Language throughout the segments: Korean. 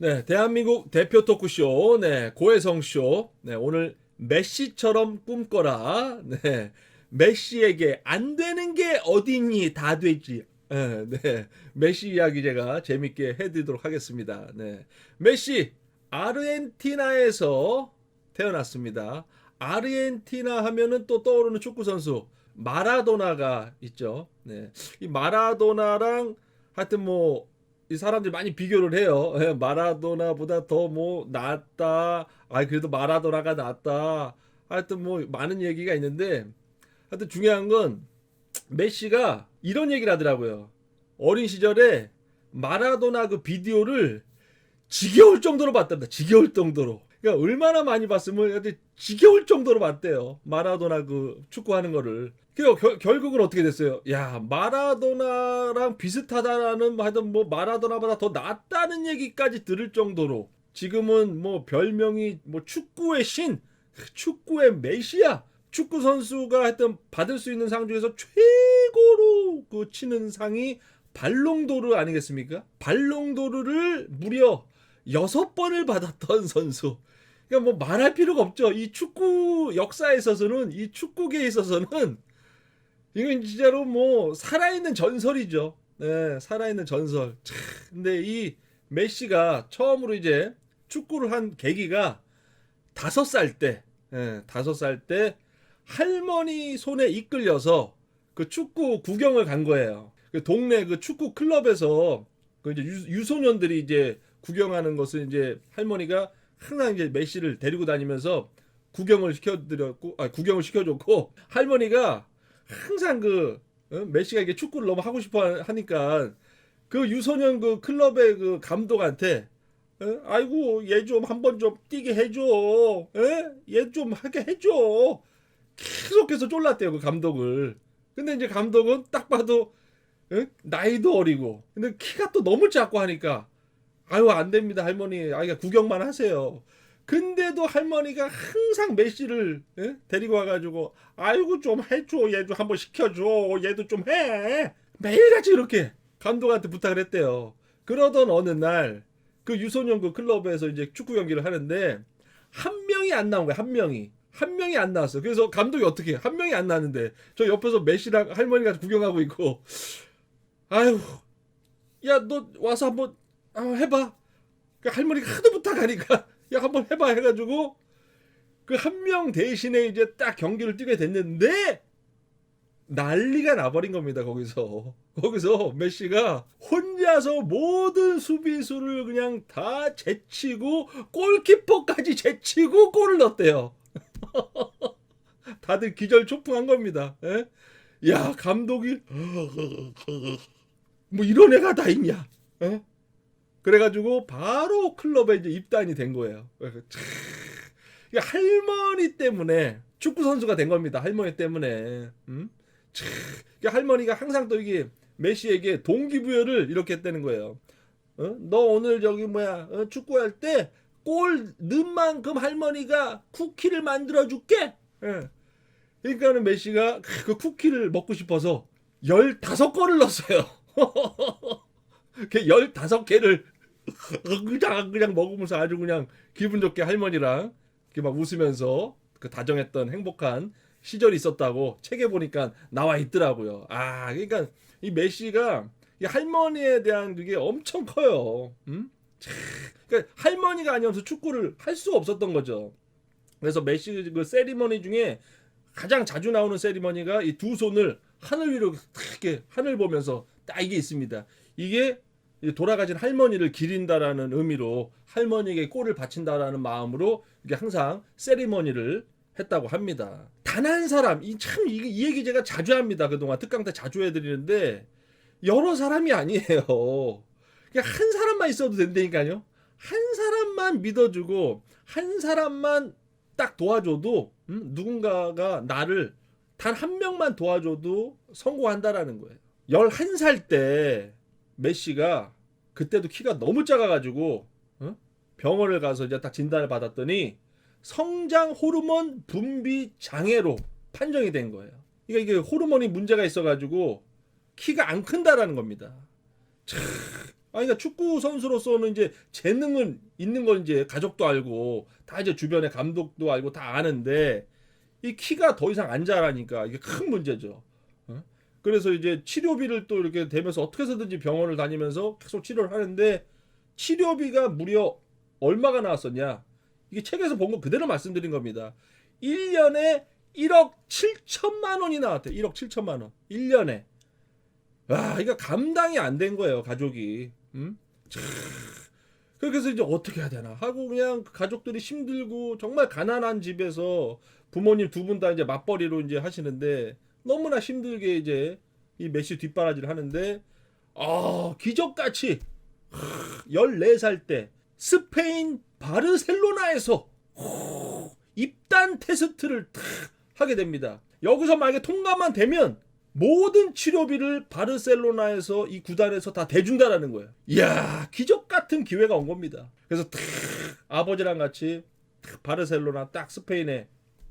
네, 대한민국 대표 토크쇼, 네, 고혜성쇼. 네, 오늘 메시처럼 꿈꿔라. 네, 메시에게 안 되는 게 어딨니? 다 되지. 네, 네, 메시 이야기 제가 재밌게 해드리도록 하겠습니다. 네, 메시, 아르헨티나에서 태어났습니다. 아르헨티나 하면은 또 떠오르는 축구 선수 마라도나가 있죠. 네, 이 마라도나랑 하여튼 뭐 이 사람들이 많이 비교를 해요. 예, 마라도나보다 더 뭐 낫다. 아 그래도 마라도나가 낫다. 하여튼 뭐 많은 얘기가 있는데 하여튼 중요한 건 메시가 이런 얘기를 하더라고요. 어린 시절에 마라도나 그 비디오를 지겨울 정도로 봤답니다. 지겨울 정도로. 그러니까 얼마나 많이 봤으면 하여튼 지겨울 정도로 봤대요. 마라도나 그 축구하는 거를. 그 결국은 어떻게 됐어요? 야 마라도나랑 비슷하다라는 하여튼 뭐 마라도나보다 더 낫다는 얘기까지 들을 정도로 지금은 뭐 별명이 뭐 축구의 신, 축구의 메시아, 축구 선수가 하여튼 받을 수 있는 상 중에서 최고로 그 치는 상이 발롱도르 아니겠습니까? 발롱도르를 무려 여섯 번을 받았던 선수. 그러니까 뭐 말할 필요가 없죠. 이 축구 역사에 있어서는 이 축구계에 있어서는 이건 진짜로 뭐 살아있는 전설이죠. 네, 살아있는 전설. 참, 근데 이 메시가 처음으로 이제 축구를 한 계기가 다섯 살 때, 예, 다섯 살 때 할머니 손에 이끌려서 그 축구 구경을 간 거예요. 그 동네 그 축구 클럽에서 그 이제 유, 소년들이 이제 구경하는 것을 이제 할머니가 항상 이제 메시를 데리고 다니면서 구경을 시켜드렸고, 아, 구경을 시켜줬고, 할머니가 항상 그 어? 메시가 이게 축구를 너무 하고 싶어 하니까 그 유소년 그 클럽의 그 감독한테 어? 아이고 얘 좀 한 번 좀 뛰게 해줘 얘 좀 하게 해줘 계속해서 쫄랐대요 그 감독을 근데 이제 감독은 딱 봐도 어? 나이도 어리고 근데 키가 또 너무 작고 하니까 아유 안 됩니다 할머니. 아이가 구경만 하세요. 근데도 할머니가 항상 메시를 예? 데리고 와가지고 아이고 좀 해줘. 얘도 한번 시켜줘. 얘도 좀 해. 매일같이 이렇게 감독한테 부탁을 했대요. 그러던 어느 날 그 유소년 그 클럽에서 이제 축구 경기를 하는데 한 명이 안 나온 거야 한 명이. 한 명이 안 나왔어 그래서 감독이 어떻게 해? 한 명이 안 나왔는데 저 옆에서 메시랑 할머니가 구경하고 있고 아유 야 너 와서 한번 아, 해봐. 그 할머니가 하도 부탁하니까 야 한번 해봐 해가지고 그 한 명 대신에 이제 딱 경기를 뛰게 됐는데 난리가 나버린 겁니다 거기서. 거기서 메시가 혼자서 모든 수비수를 그냥 다 제치고 골키퍼까지 제치고 골을 넣었대요. 다들 기절 초풍한 겁니다. 예? 야 감독이 뭐 이런 애가 다 있냐? 예? 그래가지고 바로 클럽에 이제 입단이 된 거예요. 할머니 때문에 축구 선수가 된 겁니다. 할머니 때문에. 음? 할머니가 항상 또 이게 메시에게 동기부여를 이렇게 했다는 거예요. 어? 너 오늘 저기 뭐야 어? 축구할 때 골 넣은 만큼 할머니가 쿠키를 만들어 줄게. 예. 그러니까는 메시가 그 쿠키를 먹고 싶어서 15건을 넣었어요. 그 15개를 그냥 그냥 먹으면서 아주 그냥 기분 좋게 할머니랑 이렇게 막 웃으면서 그 다정했던 행복한 시절이 있었다고 책에 보니까 나와 있더라고요. 아, 그러니까 이 메시가 이 할머니에 대한 그게 엄청 커요. 음? 참, 그러니까 할머니가 아니어서 축구를 할 수 없었던 거죠. 그래서 메시 그 세리머니 중에 가장 자주 나오는 세리머니가 이 두 손을 하늘 위로 이렇게 하늘 보면서 딱 이게 있습니다. 이게 돌아가신 할머니를 기린다라는 의미로 할머니에게 꼴을 바친다라는 마음으로 이게 항상 세리머니를 했다고 합니다. 단 한 사람, 이참 이, 이 얘기 제가 자주 합니다. 그동안 특강 때 자주 해드리는데 여러 사람이 아니에요. 그냥 한 사람만 있어도 된다니까요. 한 사람만 믿어주고 한 사람만 딱 도와줘도 음, 누군가가 나를 단 한 명만 도와줘도 성공한다라는 거예요. 11살 때 메시가 그때도 키가 너무 작아가지고 어? 병원을 가서 이제 딱 진단을 받았더니 성장 호르몬 분비 장애로 판정이 된 거예요. 그러니까 이게 호르몬이 문제가 있어가지고 키가 안 큰다라는 겁니다. 참, 아니 그러니까 축구 선수로서는 이제 재능은 있는 걸 이제 가족도 알고 다 이제 주변에 감독도 알고 다 아는데 이 키가 더 이상 안 자라니까 이게 큰 문제죠. 어? 그래서 이제 치료비를 또 이렇게 되면서 어떻게 해서든지 병원을 다니면서 계속 치료를 하는데 치료비가 무려 얼마가 나왔었냐? 이게 책에서 본 거 그대로 말씀드린 겁니다. 1년에 1억 7천만 원이 나왔대요. 1억 7천만 원. 1년에. 와, 이거 감당이 안 된 거예요, 가족이. 음? 참. 그래서 이제 어떻게 해야 되나 하고 그냥 가족들이 힘들고 정말 가난한 집에서 부모님 두 분 다 이제 맞벌이로 이제 하시는데 너무나 힘들게 이제 이 메시 뒷바라지를 하는데 아 기적같이 14살 때 스페인 바르셀로나에서 입단 테스트를 탁 하게 됩니다. 여기서 만약에 통과만 되면 모든 치료비를 바르셀로나에서 이 구단에서 다 대준다라는 거예요. 이야 기적 같은 기회가 온 겁니다. 그래서 탁 아버지랑 같이 탁 바르셀로나 딱 스페인에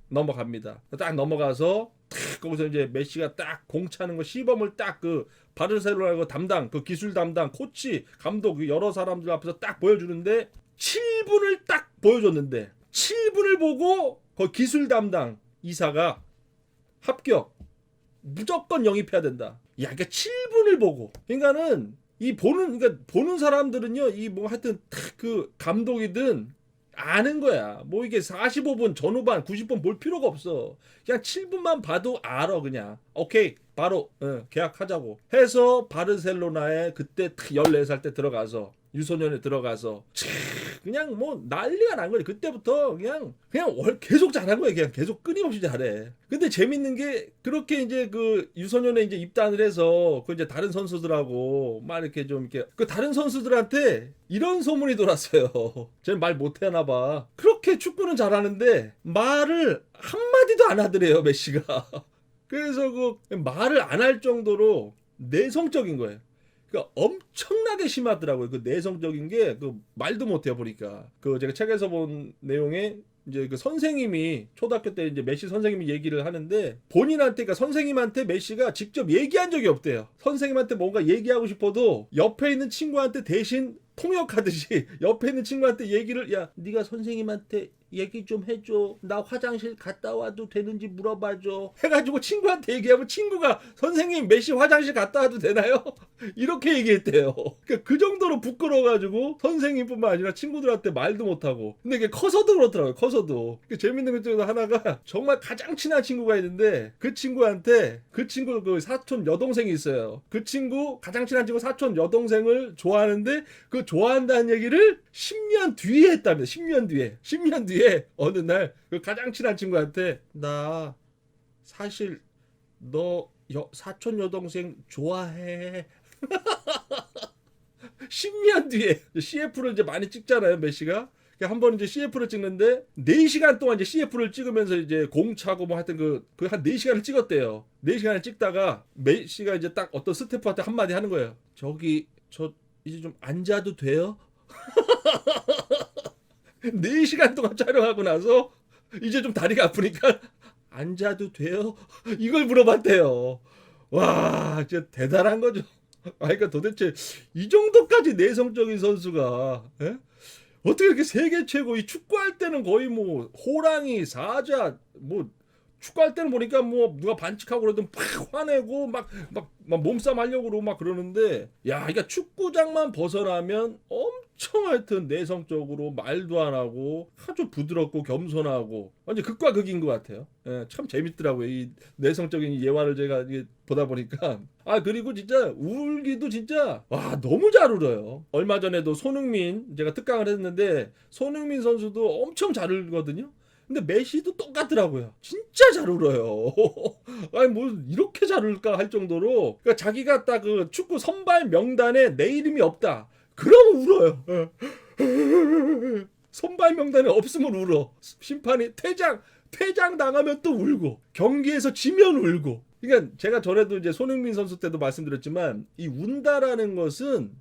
넘어갑니다. 딱 넘어가서 탁 거기서 이제 메시가 딱 공차는 거 시범을 딱 그 바르셀로나 그 담당 그 기술 담당 코치 감독 그 여러 사람들 앞에서 딱 보여주는데 7분을 딱 보여줬는데 7분을 보고 그 기술 담당 이사가 합격 무조건 영입해야 된다. 야, 그러니까 7분을 보고. 그러니까는 이 보는 그러니까 보는 사람들은요. 이 뭐 하여튼 탁그 감독이든 아는 거야. 뭐 이게 45분 전후반 90분 볼 필요가 없어. 그냥 7분만 봐도 알아 그냥. 오케이. 바로 어, 계약하자고 해서 바르셀로나에 그때 탁 14살 때 들어가서 유소년에 들어가서 촤, 그냥 뭐 난리가 난 거지. 그때부터 그냥 그냥 월- 계속 잘한 거야. 그냥 계속 끊임없이 잘해. 근데 재밌는 게 그렇게 이제 그 유소년에 이제 입단을 해서 그 이제 다른 선수들하고 막 이렇게 좀 이렇게 그 다른 선수들한테 이런 소문이 돌았어요. 쟤는 말 못하나 봐. 그렇게 축구는 잘하는데 말을 한마디도 안 하더래요, 메시가. 그래서 그 말을 안 할 정도로 내성적인 거예요. 그러니까 엄청나게 심하더라고요. 그 내성적인 게 그 말도 못해요 보니까. 그 제가 책에서 본 내용에 이제 그 선생님이 초등학교 때 이제 메시 선생님이 얘기를 하는데 본인한테 그러니까 선생님한테 메시가 직접 얘기한 적이 없대요. 선생님한테 뭔가 얘기하고 싶어도 옆에 있는 친구한테 대신 통역하듯이 옆에 있는 친구한테 얘기를 야 네가 선생님한테 얘기 좀 해줘. 나 화장실 갔다 와도 되는지 물어봐줘. 해가지고 친구한테 얘기하면 친구가 선생님 메시 화장실 갔다 와도 되나요? 이렇게 얘기했대요. 그러니까 그 정도로 부끄러워가지고 선생님뿐만 아니라 친구들한테 말도 못하고. 근데 이게 커서도 그렇더라고요 커서도. 그 재밌는 것 중에 하나가 정말 가장 친한 친구가 있는데 그 친구한테 그 친구 그 사촌 여동생이 있어요. 그 친구 가장 친한 친구 사촌 여동생을 좋아하는데 그 좋아한다는 얘기를 10년 뒤에 했답니다 10년 뒤에. 10년 뒤에 어느 날 그 가장 친한 친구한테 나 사실 너 여, 사촌 여동생 좋아해 10년 뒤에 CF를 이제 많이 찍잖아요, 메시가. 한 번 이제 CF를 찍는데 4시간 동안 이제 CF를 찍으면서 이제 공 차고 뭐 하여튼 그 그 한 4시간을 찍었대요. 4시간을 찍다가 메시가 이제 딱 어떤 스태프한테 한마디 하는 거예요. 저기 저 이제 좀 앉아도 돼요? 4시간 동안 촬영하고 나서 이제 좀 다리가 아프니까 앉아도 돼요? 이걸 물어봤대요. 와, 진짜 대단한 거죠. 아, 그러니까 도대체 이 정도까지 내성적인 선수가 예? 어떻게 이렇게 세계 최고 이 축구할 때는 거의 뭐 호랑이 사자 뭐 축구할 때는 보니까 뭐 누가 반칙하고 그러든 팍 화내고 막 막 막 몸싸움 하려고 그러고 막 그러는데 야 그러니까 축구장만 벗어나면 엄청 하여튼 내성적으로 말도 안 하고 아주 부드럽고 겸손하고 완전 극과 극인 것 같아요. 예, 참 재밌더라고요. 이 내성적인 이 예화를 제가 보다 보니까 아 그리고 진짜 울기도 진짜 와 너무 잘 울어요. 얼마 전에도 손흥민 제가 특강을 했는데 손흥민 선수도 엄청 잘 울거든요. 근데 메시도 똑같더라고요. 진짜 잘 울어요. 아니 뭐 이렇게 잘 울까 할 정도로 그러니까 자기가 딱 그 축구 선발 명단에 내 이름이 없다. 그럼 울어요. 선발 명단에 없으면 울어. 심판이 퇴장 퇴장 당하면 또 울고 경기에서 지면 울고. 그러니까 제가 전에도 이제 손흥민 선수 때도 말씀드렸지만 이 운다라는 것은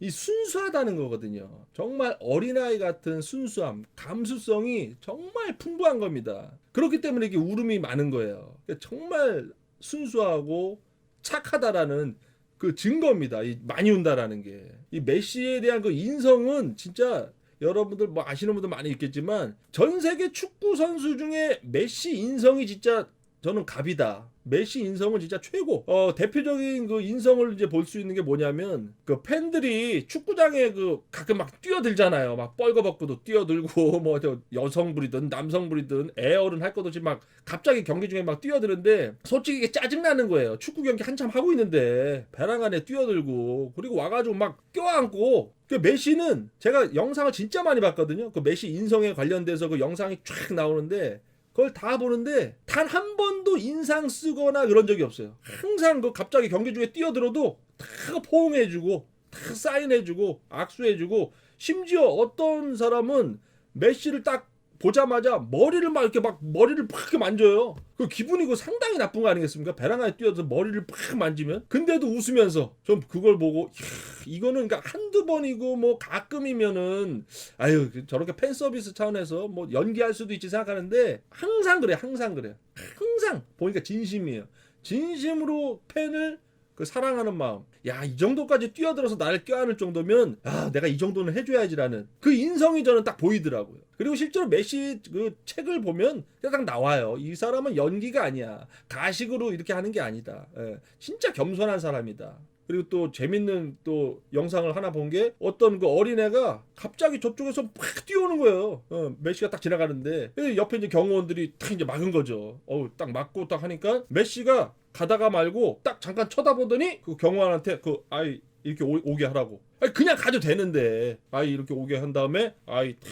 이 순수하다는 거거든요. 정말 어린아이 같은 순수함, 감수성이 정말 풍부한 겁니다. 그렇기 때문에 이게 울음이 많은 거예요. 그러니까 정말 순수하고 착하다라는 그 증거입니다. 이 많이 운다라는 게. 이 메시에 대한 그 인성은 진짜 여러분들 뭐 아시는 분들 많이 있겠지만 전 세계 축구 선수 중에 메시 인성이 진짜 저는 갑이다. 메시 인성은 진짜 최고. 어, 대표적인 그 인성을 이제 볼 수 있는 게 뭐냐면 그 팬들이 축구장에 그 가끔 막 뛰어들잖아요. 막 뻘거벗고도 뛰어들고 뭐 저 여성분이든 남성분이든 애 어른 할 것 없이 막 갑자기 경기 중에 막 뛰어드는데 솔직히 이게 짜증나는 거예요. 축구 경기 한참 하고 있는데 배랑 안에 뛰어들고 그리고 와가지고 막 껴안고 그 메시는 제가 영상을 진짜 많이 봤거든요. 그 메시 인성에 관련돼서 그 영상이 쫙 나오는데 그걸 다 보는데 단 한 번도 인상 쓰거나 그런 적이 없어요. 항상 그 갑자기 경기 중에 뛰어들어도 다 포옹해주고 다 사인해주고 악수해주고 심지어 어떤 사람은 메시를 딱 보자마자 머리를 막 이렇게 막 머리를 팍 만져요. 그 기분이 그 상당히 나쁜 거 아니겠습니까? 안에 뛰어서 머리를 팍 만지면 근데도 웃으면서 좀 그걸 보고 이야, 이거는 그러니까 한두 번이고 뭐 가끔이면은 아유 저렇게 팬 서비스 차원에서 뭐 연기할 수도 있지 생각하는데 항상 그래 항상 그래 항상 보니까 진심이에요. 진심으로 팬을 그 사랑하는 마음. 야, 이 정도까지 뛰어들어서 나를 껴안을 정도면 아, 내가 이 정도는 해줘야지라는 그 인성이 저는 딱 보이더라고요. 그리고 실제로 메시 그 책을 보면 딱 나와요. 이 사람은 연기가 아니야. 가식으로 이렇게 하는 게 아니다. 예, 진짜 겸손한 사람이다. 그리고 또 재밌는 또 영상을 하나 본 게 어떤 그 어린애가 갑자기 저쪽에서 팍 뛰어오는 거예요. 어, 메시가 딱 지나가는데 옆에 이제 경호원들이 딱 이제 막은 거죠. 어우 딱 막고 딱 하니까 메시가 가다가 말고 딱 잠깐 쳐다보더니 그 경호원한테 그 아이 이렇게 오, 게 하라고. 아니 그냥 가도 되는데 아이 이렇게 오게 한 다음에 아이 탁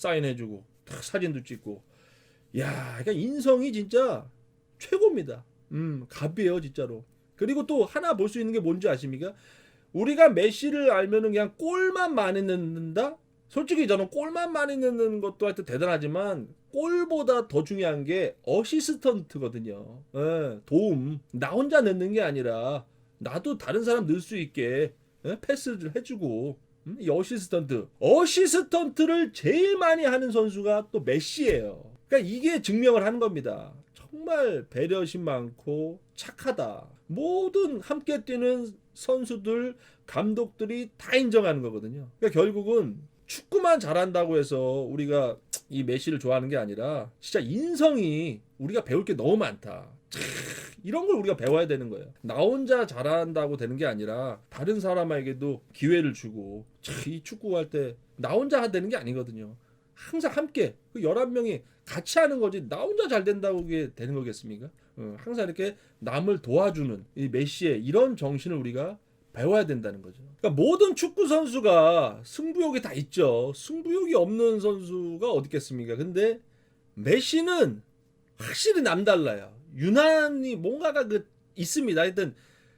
사인해주고 탁 사진도 찍고. 야, 그러니까 인성이 진짜 최고입니다. 음, 갑이에요 진짜로. 그리고 또 하나 볼 수 있는 게 뭔지 아십니까? 우리가 메시를 알면은 그냥 골만 많이 넣는다? 솔직히 저는 골만 많이 넣는 것도 하여튼 대단하지만 골보다 더 중요한 게 어시스턴트거든요. 예, 도움. 나 혼자 넣는 게 아니라 나도 다른 사람 넣을 수 있게 예, 패스를 해주고 어시스턴트. 어시스턴트를 제일 많이 하는 선수가 또 메시예요. 그러니까 이게 증명을 하는 겁니다. 정말 배려심 많고 착하다. 모든 함께 뛰는 선수들, 감독들이 다 인정하는 거거든요. 그러니까 결국은 축구만 잘한다고 해서 우리가 이 메시를 좋아하는 게 아니라 진짜 인성이 우리가 배울 게 너무 많다. 참, 이런 걸 우리가 배워야 되는 거예요. 나 혼자 잘한다고 되는 게 아니라 다른 사람에게도 기회를 주고 참, 이 축구할 때 나 혼자 되는 게 아니거든요. 항상 함께 그 11명이 같이 하는 거지 나 혼자 잘 된다고 그게 되는 거겠습니까? 어, 항상 이렇게 남을 도와주는 이 메시의 이런 정신을 우리가 배워야 된다는 거죠. 그러니까 모든 축구 선수가 승부욕이 다 있죠. 승부욕이 없는 선수가 어디 있겠습니까? 근데 메시는 확실히 남달라요. 유난히 뭔가가 그 있습니다. 하여튼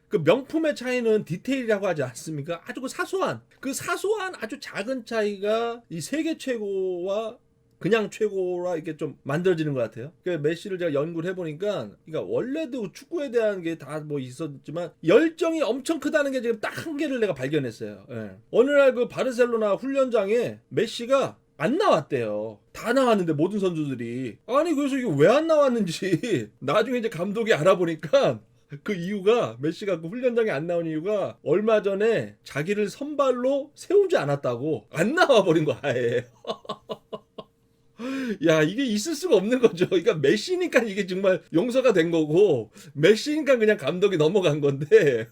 그 명품의 차이는 디테일이라고 하지 않습니까? 아주 그 사소한 그 사소한 아주 작은 차이가 이 세계 최고와 그냥 최고라 이렇게 좀 만들어지는 것 같아요. 그 메시를 제가 연구를 해보니까, 그러니까 원래도 축구에 대한 게 다 뭐 있었지만 열정이 엄청 크다는 게 지금 딱 한 개를 내가 발견했어요. 예. 어느 날 그 바르셀로나 훈련장에 메시가 안 나왔대요. 다 나왔는데 모든 선수들이 아니 그래서 이게 왜 안 나왔는지 나중에 이제 감독이 알아보니까 그 이유가 메시가 그 훈련장에 안 나온 이유가 얼마 전에 자기를 선발로 세우지 않았다고 안 나와 버린 거 아예. 야 이게 있을 수가 없는 거죠. 그러니까 메시니까 이게 정말 용서가 된 거고 메시니까 그냥 감독이 넘어간 건데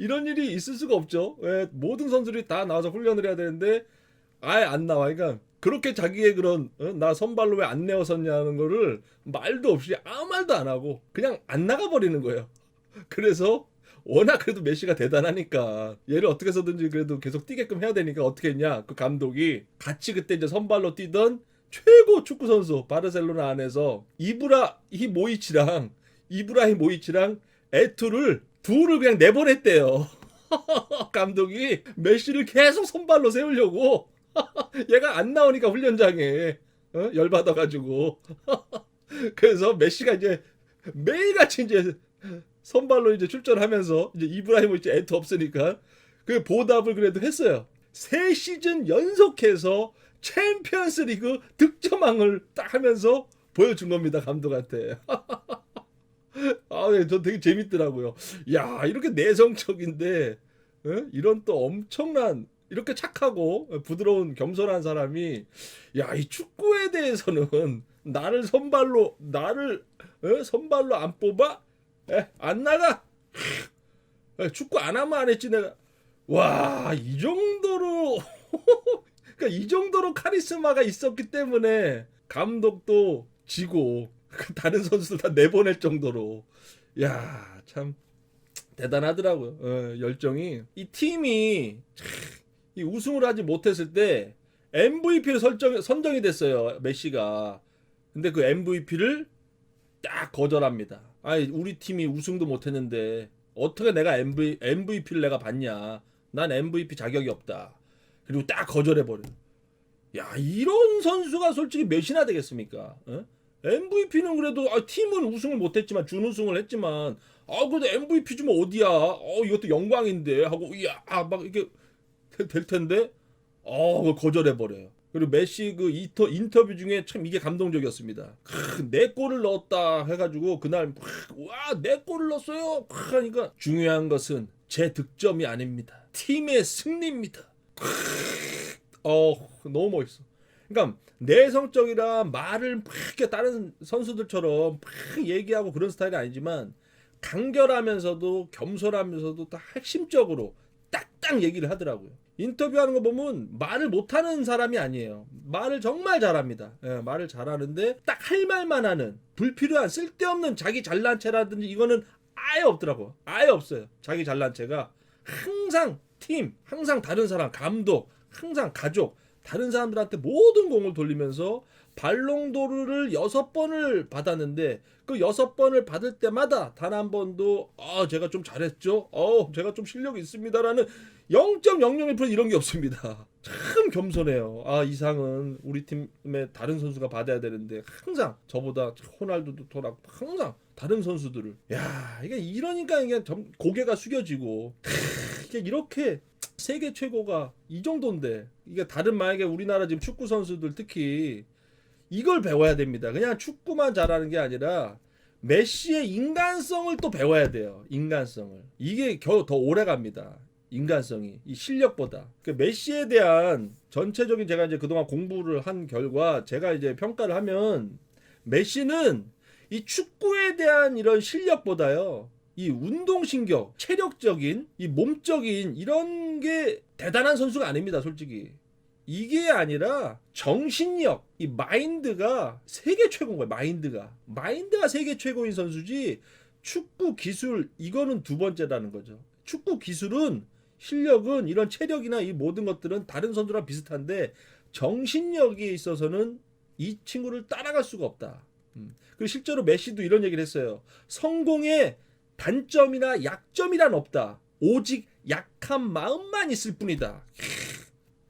이런 일이 있을 수가 없죠. 왜 모든 선수들이 다 나와서 훈련을 해야 되는데 아예 안 나와. 그러니까 그렇게 자기의 그런 어? 나 선발로 왜 안 내었었냐는 거를 말도 없이 아무 말도 안 하고 그냥 안 나가 버리는 거예요. 그래서 워낙 그래도 메시가 대단하니까 얘를 어떻게 해서든지 그래도 계속 뛰게끔 해야 되니까 어떻게 했냐 그 감독이 같이 그때 이제 선발로 뛰던 최고 축구 선수 바르셀로나 안에서 이브라 히 모이치랑 이브라히 모이치랑 에투를 둘을 그냥 내보냈대요. 감독이 메시를 계속 선발로 세우려고 얘가 안 나오니까 훈련장에 어? 열받아가지고 그래서 메시가 이제 매일같이 이제 선발로 이제 출전하면서 이제 이브라히모이치 에투 없으니까 그 보답을 그래도 했어요. 세 시즌 연속해서 챔피언스 리그 득점왕을 딱 하면서 보여준 겁니다 감독한테 아, 네, 저 되게 재밌더라고요. 야, 이렇게 내성적인데 예? 이런 또 엄청난 이렇게 착하고 부드러운 겸손한 사람이 야, 이 축구에 대해서는 나를 선발로 나를 예? 선발로 안 뽑아? 예? 안 나가? 예, 축구 안 하면 안 했지 내가. 와, 이 정도로 그러니까 이 정도로 카리스마가 있었기 때문에 감독도 지고 그 다른 선수들 다 내보낼 정도로 야, 참 대단하더라고요. 어, 열정이 이 팀이 참, 이 우승을 하지 못했을 때 MVP를 설정 선정이 됐어요. 메시가. 근데 그 MVP를 딱 거절합니다. 아니, 우리 팀이 우승도 못했는데 어떻게 내가 MV, MVP를 내가 받냐? 난 MVP 자격이 없다. 그리고 딱 거절해 버려. 야, 이런 선수가 솔직히 몇이나 되겠습니까? 어? MVP는 그래도 아, 팀은 우승을 못했지만 준우승을 했지만 아 그래도 MVP 주면 어디야? 어 이것도 영광인데 하고 야막 이렇게 되- 될 텐데 어 거절해 버려요. 그리고 메시 그 인터, 인터뷰 중에 참 이게 감동적이었습니다. 크, 내 골을 넣었다 해가지고 그날 와내 골을 넣었어요. 크, 하니까 중요한 것은 제 득점이 아닙니다. 팀의 승리입니다. 크, 어 너무 멋있어. 그러니까 내성적이라 말을 막 이렇게 다른 선수들처럼 막 얘기하고 그런 스타일이 아니지만 간결하면서도 겸손하면서도 다 핵심적으로 딱딱 얘기를 하더라고요. 인터뷰하는 거 보면 말을 못하는 사람이 아니에요. 말을 정말 잘합니다. 예, 말을 잘하는데 딱 할 말만 하는 불필요한 쓸데없는 자기 잘난 체라든지 이거는 아예 없더라고. 아예 없어요. 자기 잘난 체가 항상 팀, 항상 다른 사람, 감독, 항상 가족, 다른 사람들한테 모든 공을 돌리면서 발롱도르를 여섯 번을 받았는데 그 여섯 번을 받을 때마다 단 한 번도 아 제가 좀 잘했죠, 어 제가 좀 실력이 있습니다라는 0.001% 이런 게 없습니다. 참 겸손해요. 아 이상은 우리 팀의 다른 선수가 받아야 되는데 항상 저보다 호날두도 토락 항상 다른 선수들을 야 이게 이러니까 이게 점- 고개가 숙여지고 이게 이렇게 세계 최고가 이 정도인데 이게 다른 만약에 우리나라 지금 축구 선수들 특히 이걸 배워야 됩니다. 그냥 축구만 잘하는 게 아니라 메시의 인간성을 또 배워야 돼요. 인간성을 이게 겨우 더 오래 갑니다. 인간성이 이 실력보다 그 메시에 대한 전체적인 제가 이제 그동안 공부를 한 결과 제가 이제 평가를 하면 메시는 이 축구에 대한 이런 실력보다요 이 운동신경, 체력적인, 이 몸적인 이런 게 대단한 선수가 아닙니다, 솔직히. 이게 아니라 정신력, 이 마인드가 세계 최고인 거예요, 마인드가. 마인드가 세계 최고인 선수지 축구 기술, 이거는 두 번째라는 거죠. 축구 기술은 실력은 이런 체력이나 이 모든 것들은 다른 선수랑 비슷한데 정신력에 있어서는 이 친구를 따라갈 수가 없다. 음. 그리고 실제로 메시도 이런 얘기를 했어요. 성공의 단점이나 약점이란 없다. 오직 약한 마음만 있을 뿐이다.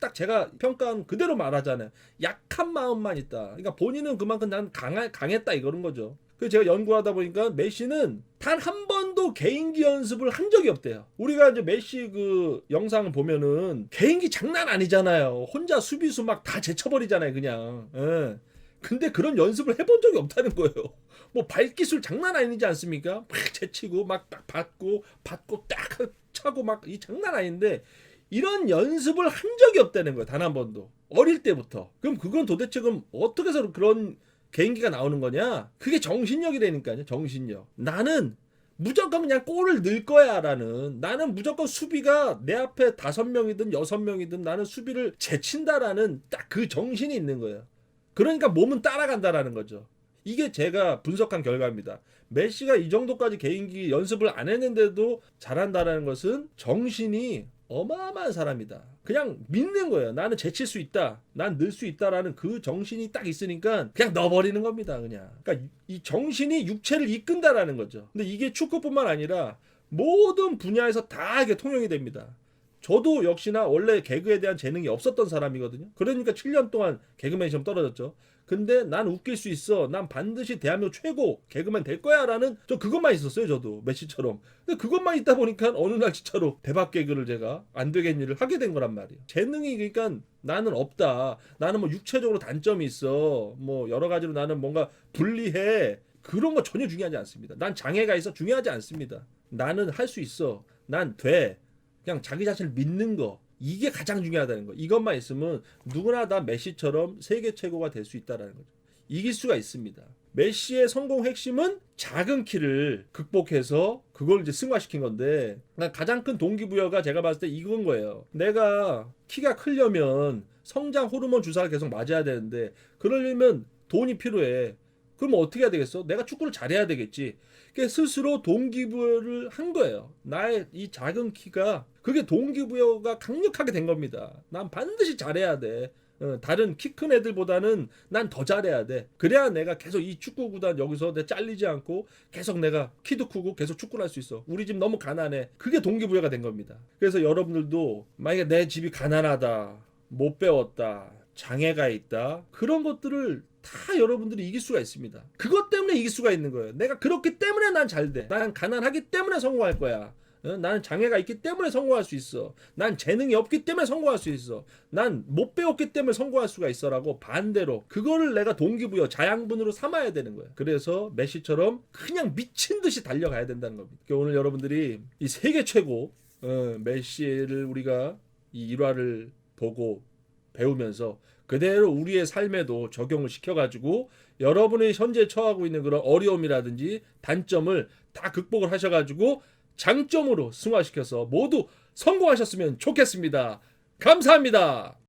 딱 제가 평가한 그대로 말하잖아요. 약한 마음만 있다. 그러니까 본인은 그만큼 난 강하, 강했다 이거는 거죠. 그래서 제가 연구하다 보니까 메시는 단 한 번도 개인기 연습을 한 적이 없대요. 우리가 이제 메시 그 영상을 보면은 개인기 장난 아니잖아요. 혼자 수비수 막 다 제쳐버리잖아요, 그냥. 예. 근데 그런 연습을 해본 적이 없다는 거예요. 뭐 발기술 장난 아니지 않습니까? 막 제치고 막딱 받고 받고 딱 차고 막 이 장난 아닌데 이런 연습을 한 적이 없다는 거예요. 단 한 번도. 어릴 때부터. 그럼 그건 도대체 그럼 어떻게 해서 그런 개인기가 나오는 거냐? 그게 정신력이라니까요. 정신력. 나는 무조건 그냥 골을 넣을 거야라는 나는 무조건 수비가 내 앞에 다섯 명이든 여섯 명이든 나는 수비를 제친다라는 딱 그 정신이 있는 거예요. 그러니까 몸은 따라간다라는 거죠. 이게 제가 분석한 결과입니다. 메시가 이 정도까지 개인기 연습을 안 했는데도 잘한다라는 것은 정신이 어마어마한 사람이다. 그냥 믿는 거예요. 나는 제칠 수 있다. 난 늘 수 있다라는 그 정신이 딱 있으니까 그냥 넣어버리는 겁니다. 그냥. 그러니까 이 정신이 육체를 이끈다라는 거죠. 근데 이게 축구뿐만 아니라 모든 분야에서 다 이게 통용이 됩니다. 저도 역시나 원래 개그에 대한 재능이 없었던 사람이거든요. 그러니까 7년 동안 개그맨 시험 떨어졌죠. 근데 난 웃길 수 있어. 난 반드시 대한민국 최고 개그맨 될 거야 라는 저 그것만 있었어요. 저도 메시처럼. 근데 그것만 있다 보니까 어느 날 진짜로 대박 개그를 제가 안 되겠는 일을 하게 된 거란 말이에요. 재능이 그러니까 나는 없다. 나는 뭐 육체적으로 단점이 있어. 뭐 여러 가지로 나는 뭔가 불리해. 그런 거 전혀 중요하지 않습니다. 난 장애가 있어 중요하지 않습니다. 나는 할 수 있어. 난 돼. 그냥 자기 자신을 믿는 거. 이게 가장 중요하다는 거. 이것만 있으면 누구나 다 메시처럼 세계 최고가 될 수 있다라는 거죠. 이길 수가 있습니다. 메시의 성공 핵심은 작은 키를 극복해서 그걸 이제 승화시킨 건데 난 가장 큰 동기부여가 제가 봤을 때 이건 거예요. 내가 키가 크려면 성장 호르몬 주사를 계속 맞아야 되는데 그러려면 돈이 필요해. 그럼 어떻게 해야 되겠어? 내가 축구를 잘해야 되겠지. 그게 스스로 동기부여를 한 거예요. 나의 이 작은 키가 그게 동기부여가 강력하게 된 겁니다. 난 반드시 잘해야 돼. 어, 다른 키 큰 애들보다는 난 더 잘해야 돼. 그래야 내가 계속 이 축구 구단 여기서 내 잘리지 않고 계속 내가 키도 크고 계속 축구를 할 수 있어. 우리 집 너무 가난해. 그게 동기부여가 된 겁니다. 그래서 여러분들도 만약에 내 집이 가난하다, 못 배웠다, 장애가 있다 그런 것들을 다 여러분들이 이길 수가 있습니다. 그것 때문에 이길 수가 있는 거예요. 내가 그렇기 때문에 난 잘 돼. 난 가난하기 때문에 성공할 거야. 어? 나는 장애가 있기 때문에 성공할 수 있어. 난 재능이 없기 때문에 성공할 수 있어. 난 못 배웠기 때문에 성공할 수가 있어라고 반대로 그거를 내가 동기부여 자양분으로 삼아야 되는 거예요. 그래서 메시처럼 그냥 미친 듯이 달려가야 된다는 겁니다. 그러니까 오늘 여러분들이 이 세계 최고 어, 메시를 우리가 이 일화를 보고 배우면서 그대로 우리의 삶에도 적용을 시켜가지고 여러분이 현재 처하고 있는 그런 어려움이라든지 단점을 다 극복을 하셔가지고 장점으로 승화시켜서 모두 성공하셨으면 좋겠습니다. 감사합니다.